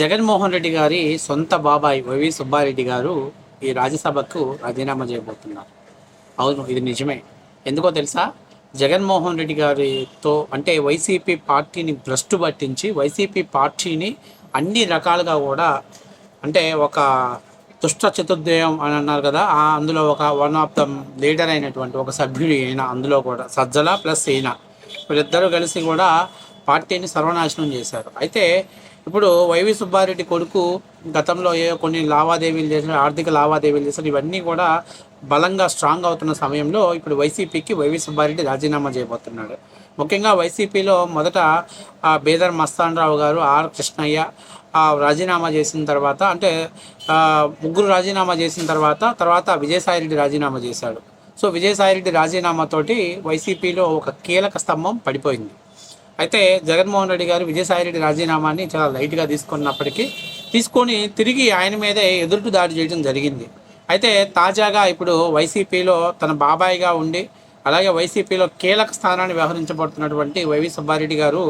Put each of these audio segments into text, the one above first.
జగన్మోహన్ రెడ్డి గారి సొంత బాబాయ్ వైవి సుబ్బారెడ్డి గారు ఈ రాజ్యసభకు రాజీనామా చేయబోతున్నారు. అవును ఇది నిజమే. ఎందుకో తెలుసా? జగన్మోహన్ రెడ్డి గారితో అంటే వైసీపీ పార్టీని భ్రష్టు పట్టించి వైసీపీ పార్టీని అన్ని రకాలుగా కూడా అంటే ఒక దుష్ట చతుర్దయం అని అన్నారు కదా అందులో ఒక వన్ ఆఫ్ ద లీడర్ అయినటువంటి ఒక సభ్యుడు ఈయన అందులో కూడా సజ్జల ప్లస్ ఈయన. వీళ్ళిద్దరూ కలిసి కూడా పార్టీని సర్వనాశనం చేశారు. అయితే ఇప్పుడు వైవి సుబ్బారెడ్డి కొడుకు గతంలో ఏ కొన్ని లావాదేవీలు చేసిన ఆర్థిక లావాదేవీలు చేసిన ఇవన్నీ కూడా బలంగా స్ట్రాంగ్ అవుతున్న సమయంలో ఇప్పుడు వైసీపీకి వైవి సుబ్బారెడ్డి రాజీనామా చేయబోతున్నాడు. ముఖ్యంగా వైసీపీలో మొదట ఆ, బేదర్ మస్తాన్ రావు గారు ఆర్ కృష్ణయ్య ఆ, రాజీనామా చేసిన తర్వాత అంటే ముగ్గురు రాజీనామా చేసిన తర్వాత తర్వాత విజయసాయిరెడ్డి రాజీనామా చేశాడు. సో విజయసాయిరెడ్డి రాజీనామాతోటి వైసీపీలో ఒక కీలక స్తంభం పడిపోయింది. అయితే జగన్మోహన్ రెడ్డి గారు విజయసాయిరెడ్డి రాజీనామాని చాలా లైట్గా తీసుకున్నప్పటికీ తీసుకొని తిరిగి ఆయన మీదే ఎదురు దాడి చేయడం జరిగింది. అయితే తాజాగా ఇప్పుడు వైసీపీలో తన బాబాయిగా ఉండి అలాగే వైసీపీలో కీలక స్థానాన్ని వ్యవహరించబడుతున్నటువంటి వైవి సుబ్బారెడ్డి గారు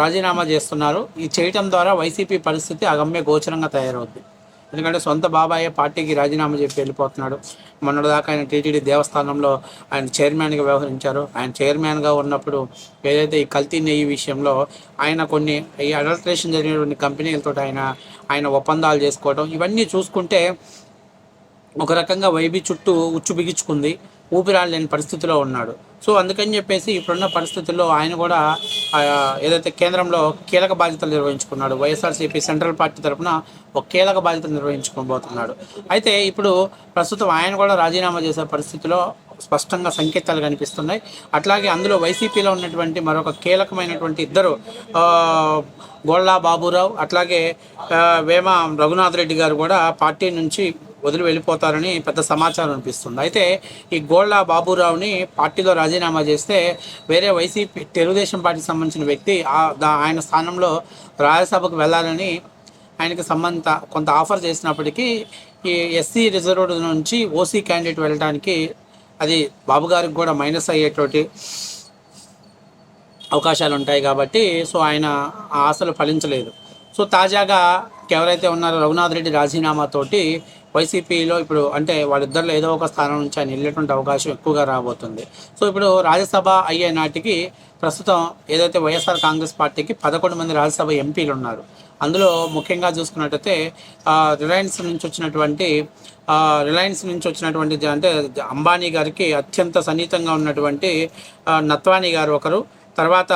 రాజీనామా చేస్తున్నారు. ఈ చేయటం ద్వారా వైసీపీ పరిస్థితి అగమ్య గోచరంగా తయారవుద్ది. ఎందుకంటే సొంత బాబాయే పార్టీకి రాజీనామా చెప్పి వెళ్ళిపోతున్నాడు. మొన్నటిదాకా ఆయన టీటీడీ దేవస్థానంలో ఆయన చైర్మన్గా వ్యవహరించారు. ఆయన చైర్మన్గా ఉన్నప్పుడు ఏదైతే ఈ కల్తీ నెయ్యి విషయంలో ఆయన కొన్ని ఈ అడల్ట్రేషన్ జరిగినటువంటి కంపెనీలతో ఆయన ఆయన ఒప్పందాలు చేసుకోవడం ఇవన్నీ చూసుకుంటే ఒక రకంగా వైబీ చుట్టూ ఉచ్చు బిగించుకుంది. ఊపిరాడలేని పరిస్థితిలో ఉన్నాడు. సో అందుకని చెప్పేసి ఇప్పుడున్న పరిస్థితుల్లో ఆయన కూడా ఏదైతే కేంద్రంలో కీలక బాధ్యతలు నిర్వహించుకున్నాడు వైఎస్ఆర్సీపీ సెంట్రల్ పార్టీ తరఫున ఒక కీలక బాధ్యతలు నిర్వహించుకోబోతున్నాడు. అయితే ఇప్పుడు ప్రస్తుతం ఆయన కూడా రాజీనామా చేసే పరిస్థితిలో స్పష్టంగా సంకేతాలు కనిపిస్తున్నాయి. అట్లాగే అందులో వైసీపీలో ఉన్నటువంటి మరొక కీలకమైనటువంటి ఇద్దరు ఆ, బాబురావు అట్లాగే వేమ రఘునాథ్ రెడ్డి గారు కూడా పార్టీ నుంచి వదిలి వెళ్ళిపోతారని పెద్ద సమాచారం అనిపిస్తుంది. అయితే ఈ గోళ్ళ బాబురావుని పార్టీలో రాజీనామా చేస్తే వేరే వైసీపీ తెలుగుదేశం పార్టీకి సంబంధించిన వ్యక్తి ఆ- దా- ఆయన స్థానంలో రాజ్యసభకు వెళ్ళాలని ఆయనకి సంబంధ కొంత ఆఫర్ చేసినప్పటికీ ఈ ఎస్సీ రిజర్వ్డ్ నుంచి ఓసీ క్యాండిడేట్ వెళ్ళడానికి అది బాబు గారికి కూడా మైనస్ అయ్యేటువంటి అవకాశాలు ఉంటాయి కాబట్టి సో ఆయన ఆ ఆశలు ఫలించలేదు. సో తాజాగా ఎవరైతే ఉన్నారో రఘునాథ్ రెడ్డి రాజీనామాతోటి వైసీపీలో ఇప్పుడు అంటే వాళ్ళిద్దరిలో ఏదో ఒక స్థానం నుంచి ఆయన వెళ్ళేటువంటి అవకాశం ఎక్కువగా రాబోతుంది. సో ఇప్పుడు రాజ్యసభ అయ్యే నాటికి ప్రస్తుతం ఏదైతే వైఎస్ఆర్ కాంగ్రెస్ పార్టీకి పదకొండు మంది రాజ్యసభ ఎంపీలు ఉన్నారు. అందులో ముఖ్యంగా చూసుకున్నట్టయితే రిలయన్స్ నుంచి వచ్చినటువంటి రిలయన్స్ నుంచి వచ్చినటువంటి అంటే అంబానీ గారికి అత్యంత సన్నిహితంగా ఉన్నటువంటి నత్వానీ గారు ఒకరు. తర్వాత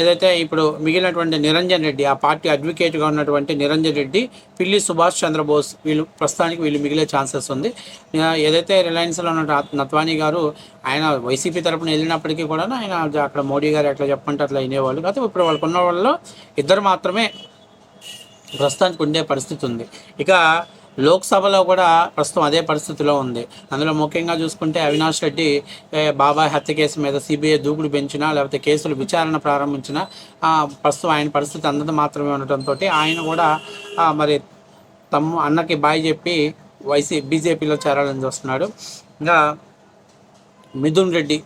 ఏదైతే ఇప్పుడు మిగిలినటువంటి నిరంజన్ రెడ్డి ఆ పార్టీ అడ్వకేట్గా ఉన్నటువంటి నిరంజన్ రెడ్డి పిల్లి సుభాష్ చంద్రబోస్ వీళ్ళు ప్రస్తుతానికి వీళ్ళు మిగిలే ఛాన్సెస్ ఉంది. ఏదైతే రిలయన్స్లో ఉన్న నత్వానీ గారు ఆయన వైసీపీ తరపున వెళ్ళినప్పటికీ కూడా ఆయన అక్కడ మోడీ గారు ఎట్లా చెప్పంటే అట్లా వినేవాళ్ళు. కాకపోతే ఇప్పుడు వాళ్ళకున్న వాళ్ళలో ఇద్దరు మాత్రమే ప్రస్తుతానికి ఉండే పరిస్థితి ఉంది. ఇక లోక్సభలో కూడా ప్రస్తుతం అదే పరిస్థితిలో ఉంది. అందులో ముఖ్యంగా చూసుకుంటే అవినాష్ రెడ్డి బాబాయ్ హత్య కేసు మీద సిబిఐ దూకుడు పెంచినా లేకపోతే కేసులు విచారణ ప్రారంభించినా ప్రస్తుతం ఆయన పరిస్థితి అంతంత మాత్రమే ఉండటంతో ఆయన కూడా మరి తమ్ము అన్నకి బాయ్ చెప్పి వైసీ బీజేపీలో చేరాలని చూస్తున్నాడు. ఇంకా మిథున్ రెడ్డి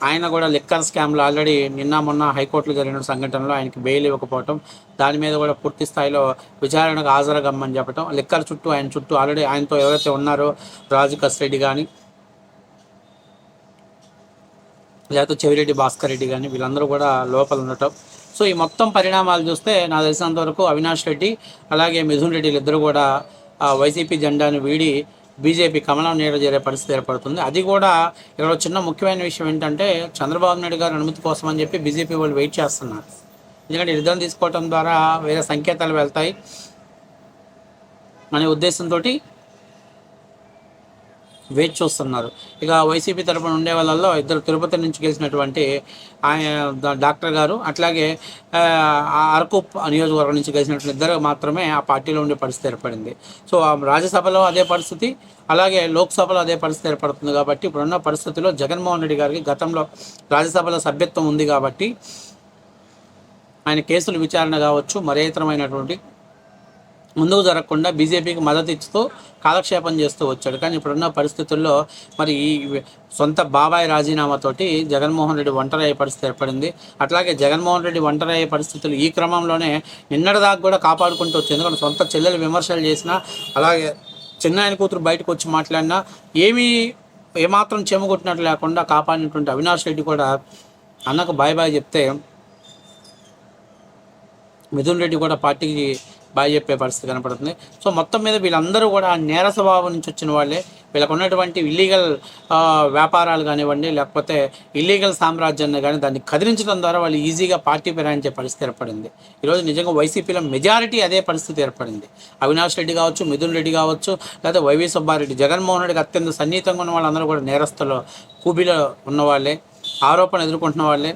ఆయన కూడా లిక్కర్ స్కామ్లో ఆల్రెడీ నిన్న మొన్న హైకోర్టులో జరిగిన సంఘటనలో ఆయనకి బెయిల్ ఇవ్వకపోవటం దాని మీద కూడా పూర్తి స్థాయిలో విచారణకు హాజరగమ్మని చెప్పటం లిక్కర్ చుట్టూ ఆయన చుట్టూ ఆల్రెడీ ఆయనతో ఎవరైతే ఉన్నారో రాజు కస్రెడ్డి కానీ లేకపోతే చెవిరెడ్డి భాస్కర్ రెడ్డి కానీ వీళ్ళందరూ కూడా లోపల ఉండటం. సో ఈ మొత్తం పరిణామాలు చూస్తే నాకు తెలిసినంత వరకు అవినాష్ రెడ్డి అలాగే మిథున్ రెడ్డి ఇద్దరు కూడా వైసీపీ జెండాను వీడి బీజేపీ కమలం నీడ చేరే పరిస్థితి ఏర్పడుతుంది. అది కూడా ఇక్కడ చిన్న ముఖ్యమైన విషయం ఏంటంటే చంద్రబాబు నాయుడు గారి అనుమతి కోసం అని చెప్పి బీజేపీ వాళ్ళు వెయిట్ చేస్తున్నారు. ఎందుకంటే నిర్ధారణ తీసుకోవడం ద్వారా వేరే సంకేతాలు వెళ్తాయి. అనే ఉద్దేశంతో వేచి చూస్తున్నారు ఇక వైసీపీ తరపున ఉండే వాళ్ళల్లో ఇద్దరు తిరుపతి నుంచి గెలిచినటువంటి ఆయన డాక్టర్ గారు అట్లాగే అరకు నియోజకవర్గం నుంచి గెలిచినటువంటి ఇద్దరు మాత్రమే ఆ పార్టీలో ఉండే పరిస్థితి ఏర్పడింది. సో ఆ రాజ్యసభలో అదే పరిస్థితి అలాగే లోక్సభలో అదే పరిస్థితి ఏర్పడుతుంది కాబట్టి ఇప్పుడున్న పరిస్థితిలో జగన్మోహన్ రెడ్డి గారికి గతంలో రాజ్యసభలో సభ్యత్వం ఉంది కాబట్టి ఆయన కేసుల విచారణ కావచ్చు మరేతరమైనటువంటి ముందుకు జరగకుండా బీజేపీకి మద్దతు ఇస్తూ కాలక్షేపం చేస్తూ వచ్చాడు. కానీ ఇప్పుడున్న పరిస్థితుల్లో మరి ఈ సొంత బాబాయ్ రాజీనామాతోటి జగన్మోహన్ రెడ్డి ఒంటరి అయ్యే పరిస్థితి ఏర్పడింది. అట్లాగే జగన్మోహన్ రెడ్డి ఒంటరి అయ్యే పరిస్థితులు ఈ క్రమంలోనే నిన్నటిదాకా కూడా కాపాడుకుంటూ వచ్చింది ఎందుకంటే సొంత చెల్లెలు విమర్శలు చేసినా అలాగే చిన్న ఆయన కూతురు బయటకు వచ్చి మాట్లాడినా ఏమీ ఏమాత్రం చెమగొట్టినట్లు లేకుండా కాపాడినటువంటి అవినాష్ రెడ్డి కూడా అన్నకు బాయ్ బాయ్ చెప్తే మిథున్ రెడ్డి కూడా పార్టీకి బాయ్ చెప్పే పరిస్థితి కనపడుతుంది. సో మొత్తం మీద వీళ్ళందరూ కూడా నేర స్వభావం నుంచి వచ్చిన వాళ్ళే. వీళ్ళకు ఉన్నటువంటి ఇల్లీగల్ వ్యాపారాలు కానివ్వండి లేకపోతే ఇల్లీగల్ సామ్రాజ్యాన్ని కానీ దాన్ని కదిలించడం ద్వారా వాళ్ళు ఈజీగా పార్టీ పెరాయించే పరిస్థితి ఏర్పడింది. ఈరోజు నిజంగా వైసీపీలో మెజారిటీ అదే పరిస్థితి ఏర్పడింది. అవినాష్ రెడ్డి కావచ్చు మిథున్ రెడ్డి కావచ్చు లేదా వైవి సుబ్బారెడ్డి జగన్మోహన్ రెడ్డికి అత్యంత సన్నిహితంగా ఉన్న వాళ్ళందరూ కూడా నేరస్తులు కూబీలో ఉన్నవాళ్ళే ఆరోపణ ఎదుర్కొంటున్న వాళ్ళే.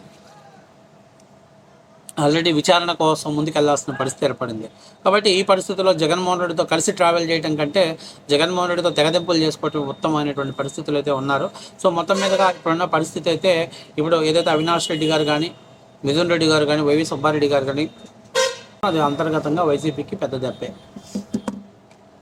ఆల్రెడీ విచారణ కోసం ముందుకెళ్ళాల్సిన పరిస్థితి ఏర్పడింది. కాబట్టి ఈ పరిస్థితుల్లో జగన్మోహన్ రెడ్డితో కలిసి ట్రావెల్ చేయడం కంటే జగన్మోహన్ రెడ్డితో తెగదెంపులు చేసుకోవటం ఉత్తమమైనటువంటి పరిస్థితులు అయితే ఉన్నారు. సో మొత్తం మీదుగా ఇప్పుడున్న పరిస్థితి అయితే ఇప్పుడు ఏదైతే అవినాష్ రెడ్డి గారు కానీ మిథున్ రెడ్డి గారు కానీ వైవి సుబ్బారెడ్డి గారు కానీ అది అంతర్గతంగా వైసీపీకి పెద్ద దెబ్బే.